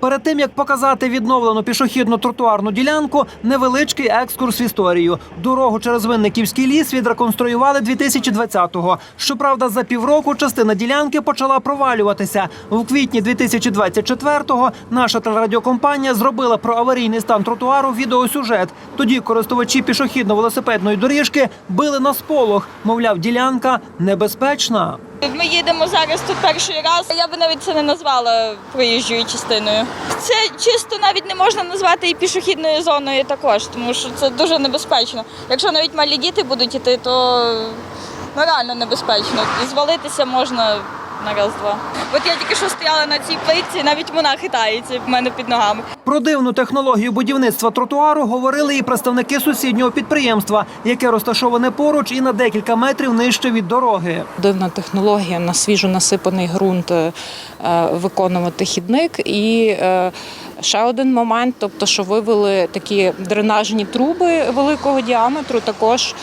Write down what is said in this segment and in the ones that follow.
Перед тим як показати відновлену пішохідну тротуарну ділянку, невеличкий екскурс в історію. Дорогу через Винниківський ліс відреконструювали 2020-го. Щоправда, за півроку частина ділянки почала провалюватися. В квітні 2024-го наша телерадіокомпанія зробила про аварійний стан тротуару відеосюжет. Тоді користувачі пішохідно-велосипедної доріжки били на сполох. Мовляв, ділянка небезпечна. Ми їдемо зараз тут перший раз. Я би навіть це не назвала проїжджою частиною. Це чисто навіть не можна назвати і пішохідною зоною також, тому що це дуже небезпечно. Якщо навіть малі діти будуть іти, то ну, реально небезпечно. І звалитися можна на раз-два. От я тільки що стояла на цій плитці, навіть вона хитається в мене під ногами. Про дивну технологію будівництва тротуару говорили і представники сусіднього підприємства, яке розташоване поруч і на декілька метрів нижче від дороги. Дивна технологія на свіжо насипаний ґрунт е, виконувати хідник. І е, ще один момент, тобто, що вивели такі дренажні труби великого діаметру, також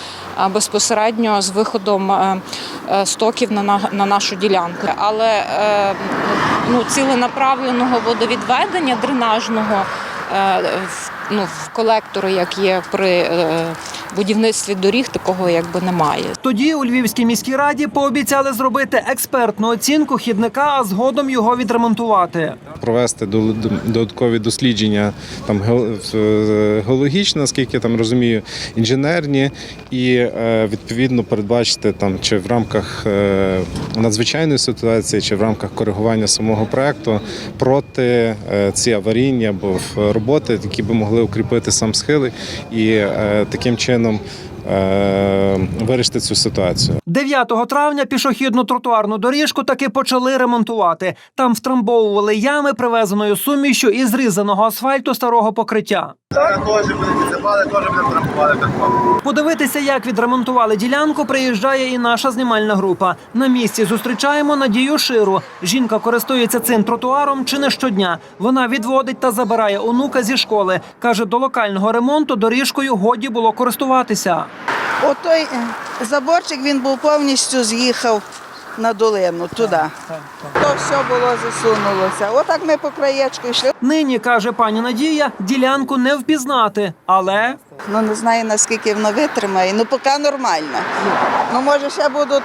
е, безпосередньо з виходом е, е, стоків на, на, на нашу ділянку. Але ну, ціленаправленого водовідведення дренажного ну, в колектори, як є при будівництві доріг, такого якби немає. Тоді у Львівській міській раді пообіцяли зробити експертну оцінку хідника, а згодом його відремонтувати. провести додаткові дослідження там е, геологічні, наскільки я там розумію, інженерні, і е, відповідно передбачити там чи в рамках е, надзвичайної ситуації, чи в рамках коригування самого проекту проти ці аварійні або роботи, які би могли укріпити сам схил і таким чином е, вирішити цю ситуацію. 9 травня пішохідну тротуарну доріжку таки почали ремонтувати. Там втрамбовували ями привезеною сумішю і зрізаного асфальту старого покриття. Теж підсипали, теж буде. Подивитися, як відремонтували ділянку, приїжджає і наша знімальна група. На місці зустрічаємо Надію Ширу. Жінка користується цим тротуаром чи не щодня. Вона відводить та забирає онука зі школи. каже, до локального ремонту доріжкою годі було користуватися. Отой е, заборчик він був повністю з'їхав на долину туди. То все було засунулося. Отак ми по краєчку йшли. Нині каже пані Надія, ділянку не впізнати, але Ну не знаю наскільки воно витримає. Ну поки нормально. Ну може ще будуть.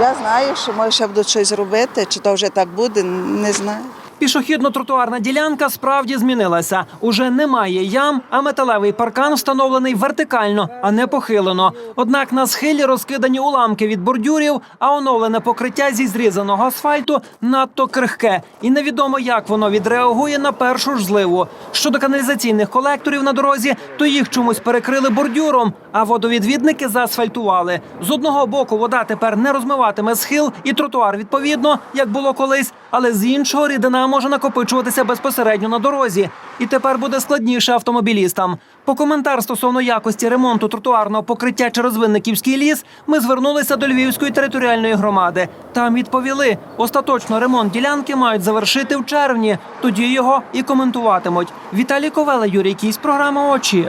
Я знаю, що може ще будуть щось робити, чи то вже так буде, не знаю. Пішохідно-тротуарна ділянка справді змінилася. Уже немає ям, а металевий паркан встановлений вертикально, а не похилено. Однак на схилі розкидані уламки від бордюрів, а оновлене покриття зі зрізаного асфальту надто крихке, і невідомо, як воно відреагує на першу ж зливу. Щодо каналізаційних колекторів на дорозі, то їх чомусь перекрили бордюром, а водовідвідники заасфальтували. З одного боку вода тепер не розмиватиме схил і тротуар відповідно, як було колись, але з іншого рідина може накопичуватися безпосередньо на дорозі. І тепер буде складніше автомобілістам. По коментар стосовно якості ремонту тротуарного покриття через Винниківський ліс ми звернулися до Львівської територіальної громади. Там відповіли, остаточно ремонт ділянки мають завершити в червні. Тоді його і коментуватимуть. Віталій Ковела, Юрій Кісь, програма очі.